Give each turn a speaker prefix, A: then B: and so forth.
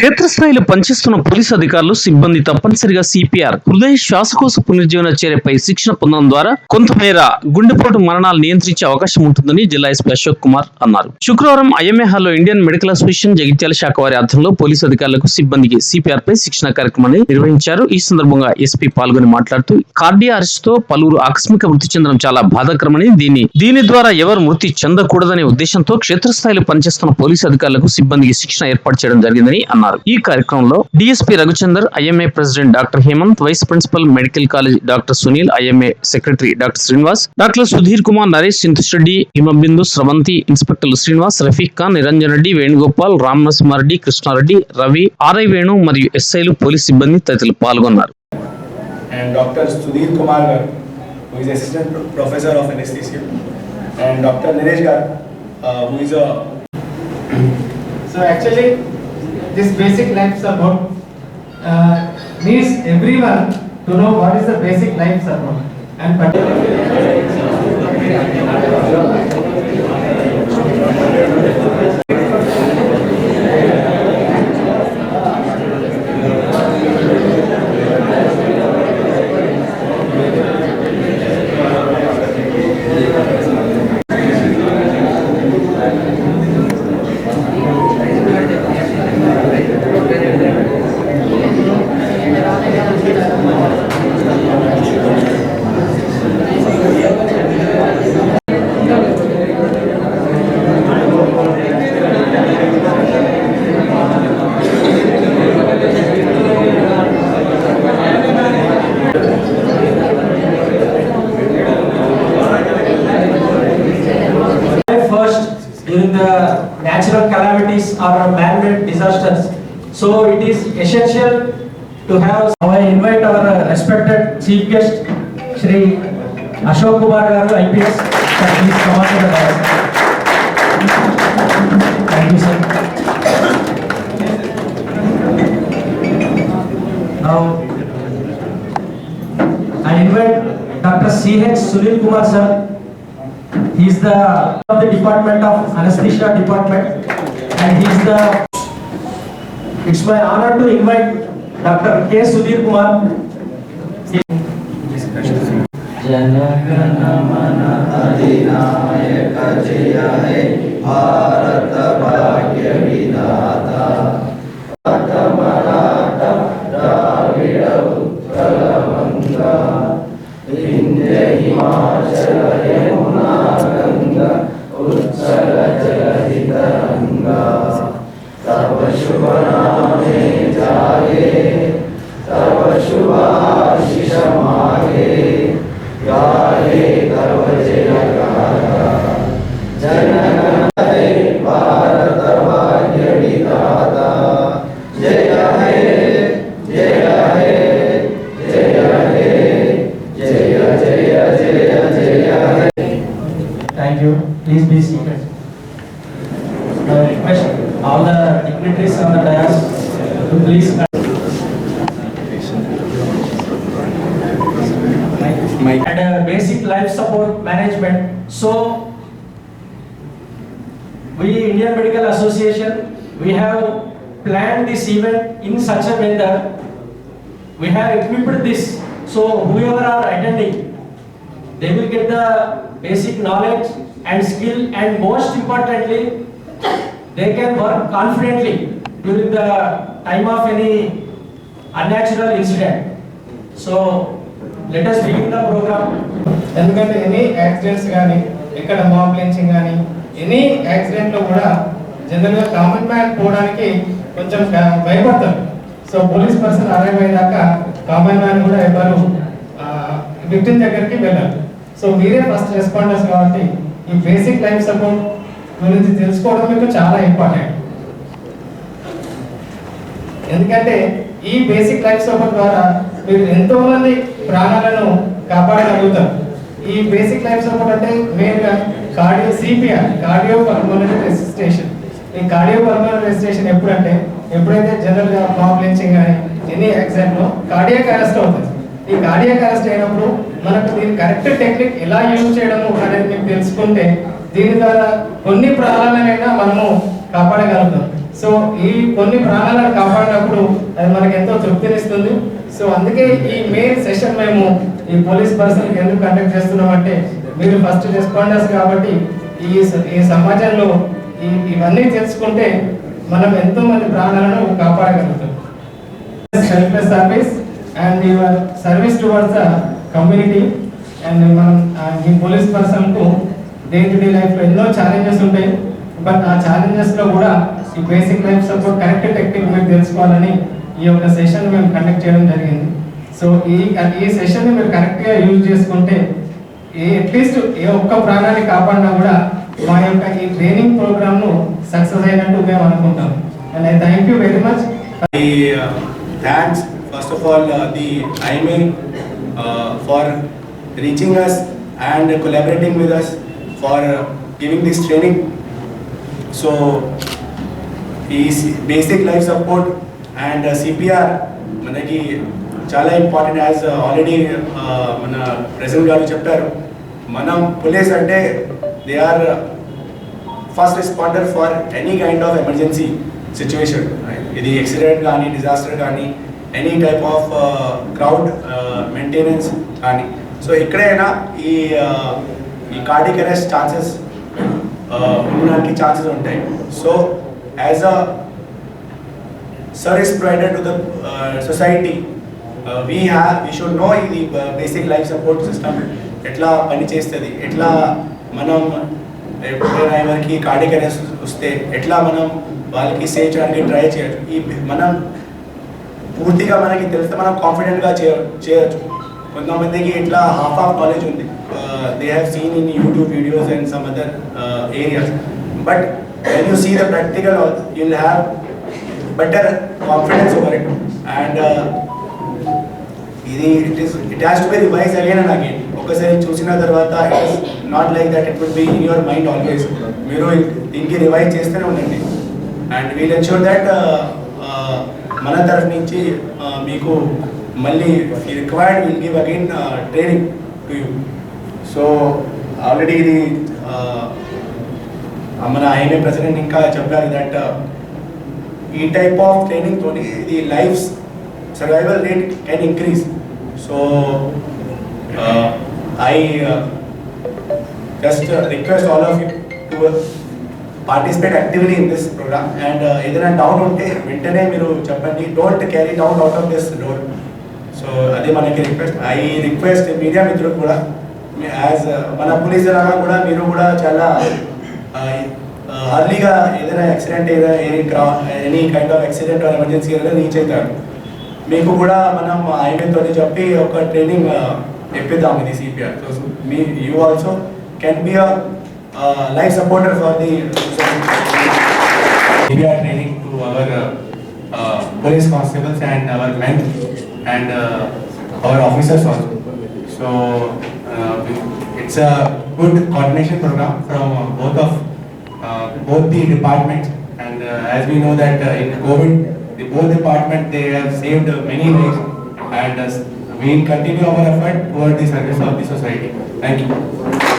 A: క్షేత్రస్థాయిలో పనిచేస్తున్న పోలీసు అధికారులు సిబ్బంది తప్పనిసరిగా సిపిఆర్ హృదయ శ్వాసకోశ పునర్జీవన చర్యపై శిక్షణ పొందడం ద్వారా కొంతమేర గుండెపోటు మరణాలు నియంత్రించే అవకాశం ఉంటుందని జిల్లా ఎస్పీ అశోక్ కుమార్ అన్నారు. శుక్రవారం ఐఎంఏ హాల్లో ఇండియన్ మెడికల్ అసోసియేషన్ జగిత్యాల శాఖ వారి ఆధ్వర్యంలో పోలీసు అధికారులకు సిబ్బందికి సిపిఆర్ పై శిక్షణ కార్యక్రమాన్ని నిర్వహించారు. ఈ సందర్భంగా ఎస్పీ పాల్గొని మాట్లాడుతూ కార్డియా అరెస్ట్తో పలువురు ఆకస్మిక మృతి చెందడం చాలా బాధాకరమని దీని దీని ద్వారా ఎవరు మృతి చెందకూడదనే ఉద్దేశంతో క్షేత్రస్థాయిలో పనిచేస్తున్న పోలీసు అధికారులకు సిబ్బందికి శిక్షణ ఏర్పాటు చేయడం జరిగిందని అన్నారు. ఈ కార్యక్రమంలో DSP Raghuchander IMA president doctor Hemanth vice principal medical college doctor Sunil IMA secretary doctor Srinivas doctor Sudhir Kumar Naresh Santosh Reddy Himabindu Sravanthi ఇన్స్పెక్టర్లు Srinivas Rafiq Khan Niranjan Reddy Venugopal Ram Narasimha Reddy Krishna Reddy Ravi RI Venu మరియు ఎస్ఐలు పోలీస్ సిబ్బంది తదితరులు పాల్గొన్నారు
B: and Dr. Sudhir Kumar Gar, who is assistant professor of anesthesia, and Dr. Nilesh Gar, uh, who is a
C: So actually, this basic life support uh, needs everyone to know what is the basic life support. And particularly, calamities or man-made disasters. So it is essential to have, I invite our respected chief guest, Shri Ashok Kumar Garu, IPS, sir, please come on to the dais. Thank you, sir. Now, I invite Dr. C.H. Sunil Kumar, sir, he is the of the department of anesthesia department and he is the. It's my honor to invite Dr. K. Sudhir Kumar. Jana Gana Mana अधिनायक जय हे भारत भाग्य विधाता तव शुभ नामे जागे तव शुभ आशीष मागे गाये तव जय Jana Gana please. And uh, basic life support management. So we Indian Medical Association, we have planned this event in such a way that we have equipped this. So whoever are attending, they will get the basic knowledge and skill and most importantly, they can work confidently during the time of any unnatural incident. So let us begin the program. ఎందుకంటే any accidents కానీ ఎక్కడ mob lynching కానీ any యాక్సిడెంట్లో కూడా జనరల్గా common man పోవడానికి కొంచెం భయపడతారు సో పోలీస్ పర్సన్ అరైవ్ అయ్యాక కామన్ మ్యాన్ కూడా ఎవరు విక్టిమ్ దగ్గరికి వెళ్ళారు సో మీరే ఫస్ట్ రెస్పాండర్స్ కాబట్టి ఈ బేసిక్ లైఫ్ సపోర్ట్ గురించి తెలుసుకోవడం మీకు చాలా ఇంపార్టెంట్ ఎందుకంటే ఈ బేసిక్ లైఫ్ సపోర్ట్ ద్వారా మీరు ఎంతో మంది ప్రాణాలను కాపాడగలుగుతారు. ఈ బేసిక్ లైఫ్ సపోర్ట్ అంటే మెయిన్గా cardio CPR cardio pulmonary resuscitation. ఈ కార్డియో పల్మోనరీ రెసిస్టేషన్ ఎప్పుడంటే ఎప్పుడైతే జనరల్గా మాబ్ లించింగ్ కానీ ఎనీ యాక్సిడెంట్లో కార్డియాక్ అరెస్ట్ అవుతుంది ఈ కార్డియాక్ అరెస్ట్ అయినప్పుడు మనకు దీని కరెక్ట్ టెక్నిక్ ఎలా యూజ్ చేయడము అనేది మీకు తెలుసుకుంటే దీని ద్వారా కొన్ని ప్రాణాలనైనా మనము కాపాడగలుగుతాం.
D: సో ఈ కొన్ని ప్రాణాలను కాపాడినప్పుడు అది మనకి ఎంతో తృప్తినిస్తుంది. సో అందుకే ఈ మెయిన్ సెషన్ మేము ఈ పోలీస్ పర్సన్కి ఎందుకు కండక్ట్ చేస్తున్నాం అంటే మీరు ఫస్ట్ రెస్పాండర్స్ కాబట్టి ఈ ఈ సమాజంలో ఈ ఇవన్నీ తెలుసుకుంటే మనం ఎంతో మంది ప్రాణాలను కాపాడగలుగుతాం. Selfless service and your service towards the community and మనం ఈ పోలీస్ పర్సన్కు డే టు డే లైఫ్లో ఎన్నో ఛాలెంజెస్ ఉంటాయి. బట్ ఆ ఛాలెంజెస్లో కూడా ఈ basic life support correct technique మీరు తెలుసుకోవాలని ఈ యొక్క సెషన్ మేము కండక్ట్ చేయడం జరిగింది. సో ఈ ఈ సెషన్ మీరు కరెక్ట్గా యూజ్ చేసుకుంటే ఏ అట్లీస్ట్ ఏ ఒక్క ప్రాణాన్ని కాపాడినా కూడా మా యొక్క ఈ ట్రైనింగ్ ప్రోగ్రామ్ను సక్సెస్ అయినట్టు మేము అనుకుంటాం. And I thank you very much
B: thanks first of all the timing for reaching us and collaborating with us for giving this training so ఈ basic life support and CPR మనకి చాలా important as already మన president గారు చెప్పారు. మనం police అంటే they are first responder for any kind of emergency situation ఇది accident కానీ డిజాస్టర్ కానీ any type of crowd maintenance కానీ. సో ఎక్కడైనా ఈ uh, ఈ కార్డిక్ అరెస్ట్ ఛాన్సెస్ ఉండడానికి ఛాన్సెస్ ఉంటాయి. So as a service provider to the society we have we should know ఇది బేసిక్ లైఫ్ సపోర్ట్ సిస్టమ్ ఎట్లా పనిచేస్తుంది ఎట్లా మనం ఎవరికి కార్డిక్ అరెస్ట్ వస్తే ఎట్లా మనం వాళ్ళకి సేవ్ చేయడానికి ట్రై చేయొచ్చు? ఈ మనం పూర్తిగా మనకి తెలిస్తే మనం కాన్ఫిడెంట్గా చేయ చేయొచ్చు. కొంతమందికి ఇట్లా హాఫ్ ఆఫ్ నాలెడ్జ్ ఉంది. They have seen in YouTube videos and some other areas but when you see the practical you'll have better confidence over it. And uh, ఇది it, is, it has to be revised again and again. ఒకసారి చూసిన తర్వాత it is not like that it would be in your mind always మీరు దీనికి revise చేస్తూనే ఉండండి and wheel ensure that మన తరఫు నుంచి uh, మీకు మళ్ళీ required will give again training to you so already ఇది uh, మన ఐఎంఏ ప్రెసిడెంట్ ఇంకా చెప్పారు దట్ uh, ఈ టైప్ ఆఫ్ ట్రైనింగ్ తోని ఇది life survival rate can increase so I just request all of you to participate actively in this programme and ఏదైనా doubt ఉంటే వెంటనే మీరు చెప్పండి. Don't carry doubt out of this door so అదే మనకి request I request media మిత్రులు కూడా as uh, మన పోలీసు లాగా కూడా మీరు కూడా చాలా అర్లీగా uh, ఏదైనా యాక్సిడెంట్ ఏదైనా any క్రా any kind of accident or emergency ఏదైనా రీచ్ అవుతాడు. మీకు కూడా మనం ఆయనతో చెప్పి ఒక ట్రైనింగ్ ఇప్పిద్దాం ఇది CPR so me you also can be a life supporter for the CPR training to our police constables and our men and our officers also so it's a good coordination program from both of uh, both the departments and uh, as we know that uh, in COVID, the both department they have saved uh, many lives and uh, we will continue our effort toward the service of the society. Thank you.